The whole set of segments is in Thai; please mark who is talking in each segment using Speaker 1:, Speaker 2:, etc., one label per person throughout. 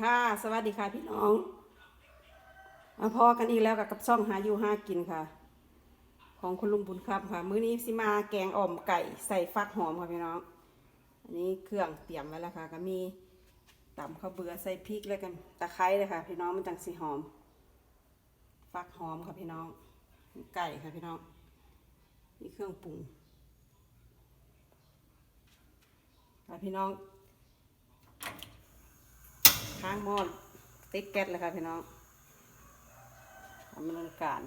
Speaker 1: ค่ะ สวัสดีค่ะพี่น้องมาพอกันอีกแล้วกับกับช่องหาอยู่หากินค่ะ ของคุณลุงบุญครับค่ะ มื้อนี้สิมาแกงอ่อมไก่ใส่ฟักหอมค่ะพี่น้อง อันนี้เครื่องเตรียมไว้แล้วค่ะ ก็มีตำข้าวเบื่อใส่พริกแล้วกันตะไคร้เลยค่ะ พี่น้องมันจังสีหอม ฟักหอมค่ะพี่น้อง ไก่ค่ะพี่น้องนี่เครื่องปรุงค่ะพี่น้อง ข้างหม้อติดแก๊สเลยค่ะพี่น้องทำมันการ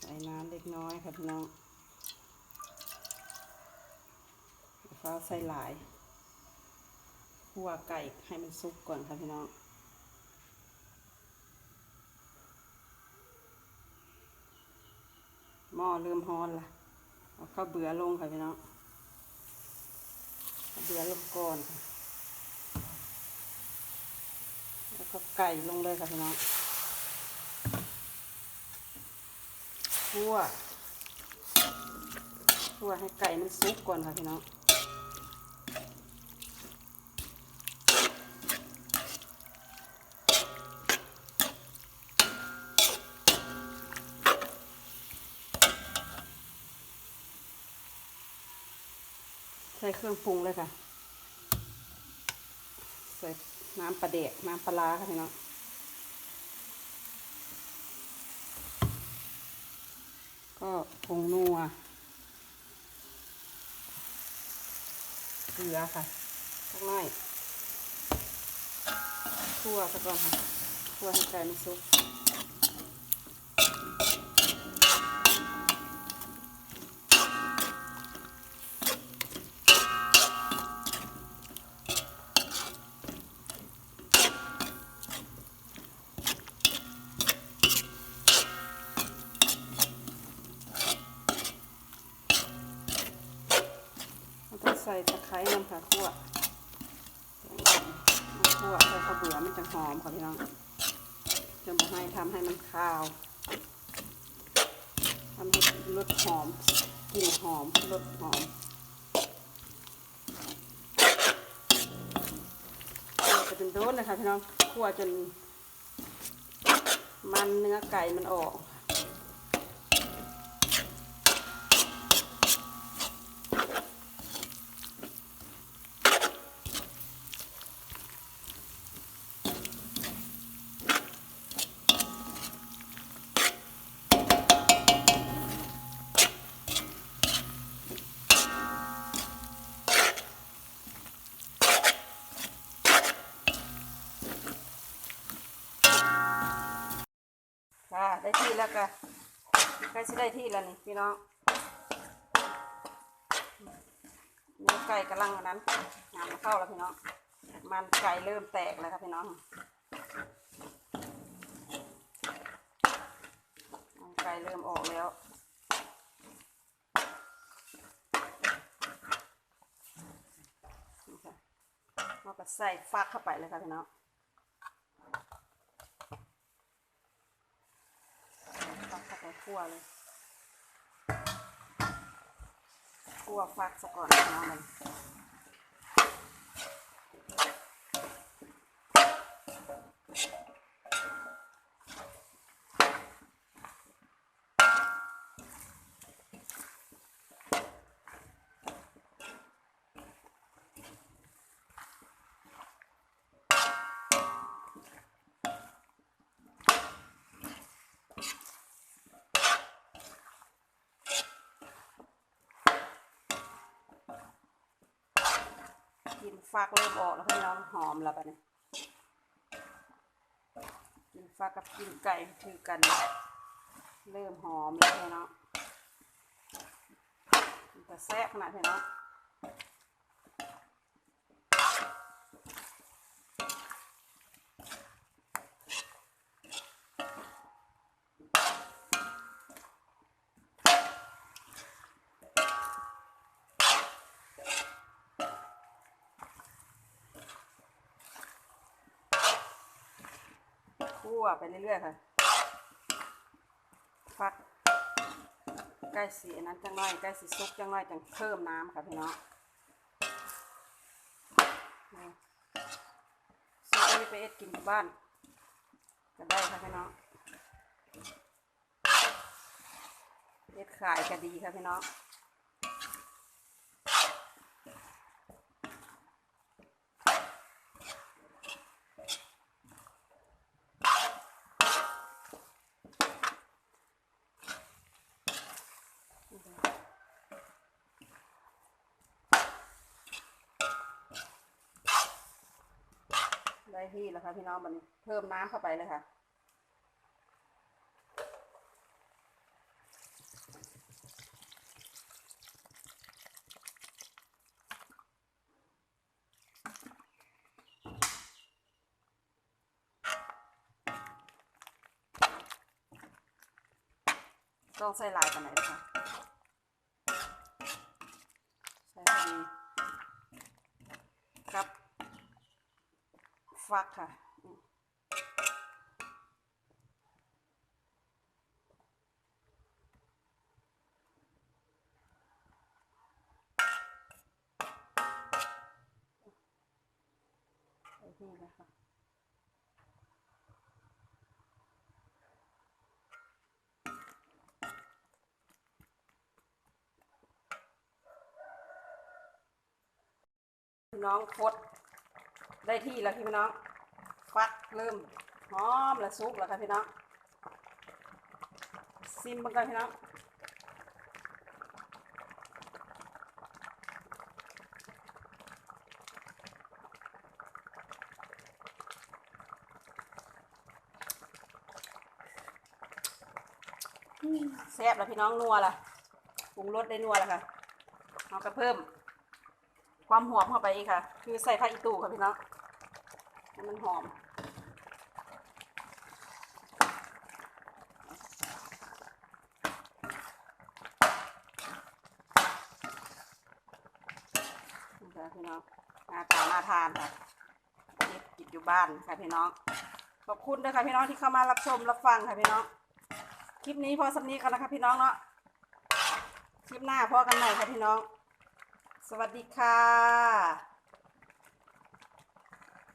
Speaker 1: ใส่น้ำเล็กน้อยค่ะพี่น้องฟ้าใส่หลายคั่วไก่ให้มันสุกก่อนค่ะพี่น้อง ม้อเริ่มฮ้อนละเอาข้าวเบื่อลงค่ะพี่น้องเบื่อลงก่อนค่ะแล้วก็ไก่ลงเลยค่ะพี่น้องคั่วคั่วให้ไก่มันสุกก่อนค่ะพี่น้อง ใส่เครื่องปรุงเลยค่ะ ใส่น้ำปลาเดกน้ำปลาร้าค่ะพี่น้องก็ผงนัวเกลือค่ะสักหน่อยคั่วสักก่อนค่ะคั่วให้ไก่มันสุก ใส่ตะไคร้น้ำค่ะคั่วคั่วใส่ข้าเบื่อมันจะหอมค่ะพี่น้องจะมาให้ทำให้มันคาวทำให้รสหอมกลิ่นหอมรสหอมคั่วไปจนโดนเลยค่ะพี่น้องคั่วจนมันเนื้อไก่มันออก ค่ะได้ที่ แล้วก็ใกล้จะได้ที่แล้วนี่พี่น้องเนื้อไก่กำลังอันนั้นน้ำมันเข้าแล้วพี่น้อง มันไก่เริ่มแตกแล้วครับพี่น้องมันไก่เริ่มออกแล้วนี่ค่ะเราก็ใส่ฟักเข้าไปเลยค่ะพี่น้อง ฟักเข้าไป คั่วเลยคั่วฟักซะก่อนเอาเลย ฟักเริ่มออกแล้วพี่น้องหอมแล้วปะเนี่ยกินฟักกับกินไก่ถือกัน เริ่มหอมแล้วพี่น้องมันจะแซ่บขนาดพี่น้อง วไปเรื่อยๆค่ะฟักใกล้สีนั้นจังน้อยใกล้สีซุกจังน้อยจังเพิ่มน้ำค่ะพี่น้องนี่ซื้อไปเอ็ดกินที่บ้านก็ได้ค่ะพี่น้องเอ็ดขายก็ดีค่ะพี่น้อง ได้ที่แล้วค่ะพี่น้องมันเพิ่มน้ำเข้าไปเลยค่ะ ต้องใส่ลายกันไหนนะคะใส่ดีครับ ฟักค่ะอืมใส่ที่เลยค่ะน้องคดได้ที่แล้วพี่น้อง ฟักเริ่มหอมและสุกแล้วค่ะพี่น้องซิมบังกันพี่น้องแซ่บแล้วพี่น้องนัวละปรุงรสได้นัวแล้วค่ะเราก็เพิ่ม ความหอมเข้าไปอีกค่ะ คือใส่ผักอีตูค่ะพี่น้องให้มันหอมะพี่น้องหน้าตาน่าทานค่ะเก็บกินอยู่บ้านค่ะพี่น้อง ขอบคุณด้วยค่ะพี่น้องที่เข้ามารับชมรับฟังค่ะพี่น้อง คลิปนี้พอสำนี้กันนะคะพี่น้องเนาะ คลิปหน้าพอกันใหม่ค่ะพี่น้อง สวัสดีค่ะ